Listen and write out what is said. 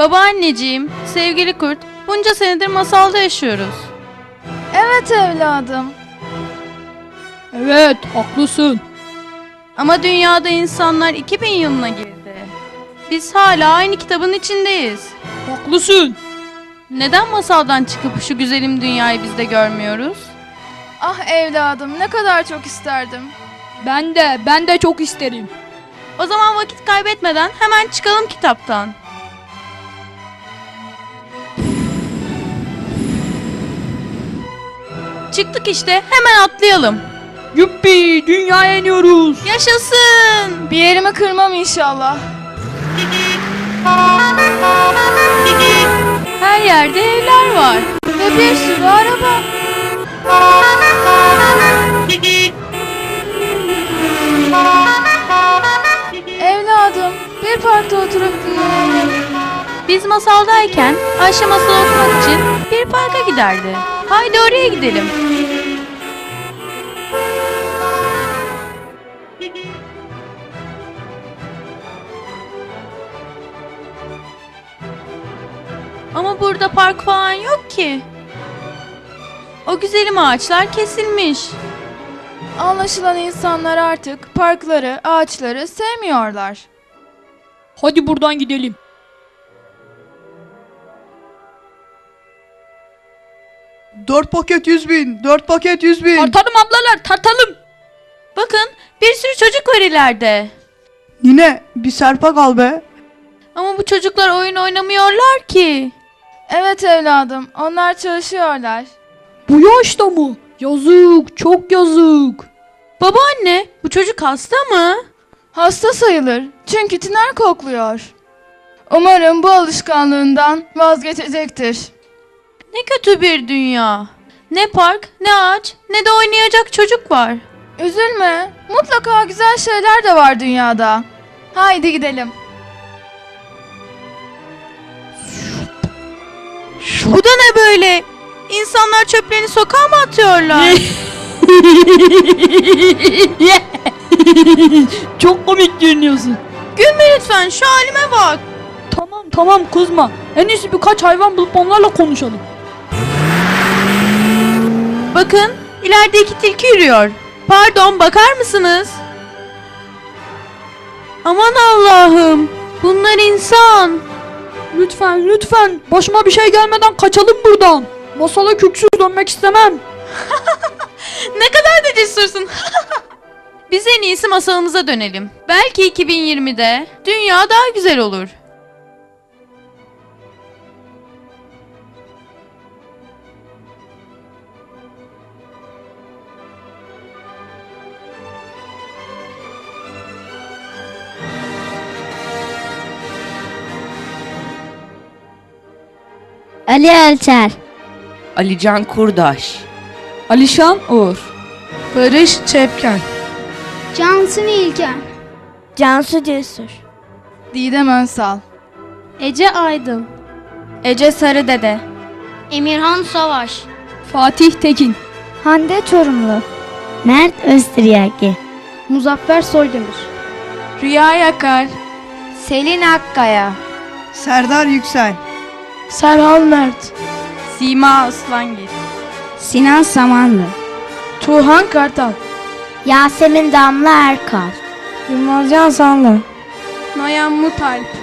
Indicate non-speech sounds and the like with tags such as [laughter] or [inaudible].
Babaanneciğim, sevgili kurt, bunca senedir masalda yaşıyoruz. Evet evladım. Evet, haklısın. Ama dünyada insanlar 2000 yılına girdi. Biz hala aynı kitabın içindeyiz. Haklısın. Neden masaldan çıkıp şu güzelim dünyayı biz de görmüyoruz? Ah evladım ne kadar çok isterdim. Ben de, ben de çok isterim. O zaman vakit kaybetmeden hemen çıkalım kitaptan. Çıktık işte, hemen atlayalım. Yuppi, dünyaya iniyoruz. Yaşasın! Bir yerimi kırmam inşallah. Her yerde evler var. Ve bir sürü araba. Evladım bir parkta oturup dinleyelim. Biz masaldayken Ayşe masal okumak için bir parka giderdi. Haydi oraya gidelim. Ama burada park falan yok ki. O güzelim ağaçlar kesilmiş. Anlaşılan insanlar artık parkları, ağaçları sevmiyorlar. Hadi buradan gidelim. Dört paket yüz bin. Dört paket yüz bin. Tartalım ablalar, tartalım. Bakın bir sürü çocuk var ileride. Nine bir serpak al be. Ama bu çocuklar oyun oynamıyorlar ki. Evet evladım onlar çalışıyorlar. Bu yaşta mı? Yazık, çok yazık. Babaanne bu çocuk hasta mı? Hasta sayılır çünkü tiner kokluyor. Umarım bu alışkanlığından vazgeçecektir. Ne kötü bir dünya. Ne park, ne ağaç, ne de oynayacak çocuk var. Üzülme. Mutlaka güzel şeyler de var dünyada. Haydi gidelim. Bu da ne böyle? İnsanlar çöplerini sokağa mı atıyorlar? [laughs] çok komik görünüyorsun. Gülme lütfen şu halime bak. Tamam tamam kızma. En iyisi birkaç hayvan bulup onlarla konuşalım. Bakın ileride iki tilki yürüyor. Pardon bakar mısınız? Aman Allah'ım bunlar insan. Lütfen lütfen başıma bir şey gelmeden kaçalım buradan. Masala köksüz dönmek istemem. [laughs] Ne kadar da cesursun. [laughs] Biz en iyisi masalımıza dönelim. Belki 2020'de dünya daha güzel olur. Ali Elçer, Alican Kurdaş, Alişan Uğur. Barış Çepken. Cansu İlker, Cansu Cesur, Didem Önsal. Ece Aydın. Ece Sarıdede. Emirhan Savaş, Fatih Tekin. Hande Çorumlu, Mert Öztiryaki, Muzaffer Soydemir, Rüya Yakar. Selin Akkaya, Serdar Yüksel. Serhan Mert. Sima Aslangil. Sinan Samanlı, Tuğhan Kartal. Yasemin Damla Erkal, Yılmazcan Sanlı. Noyan Mutalp.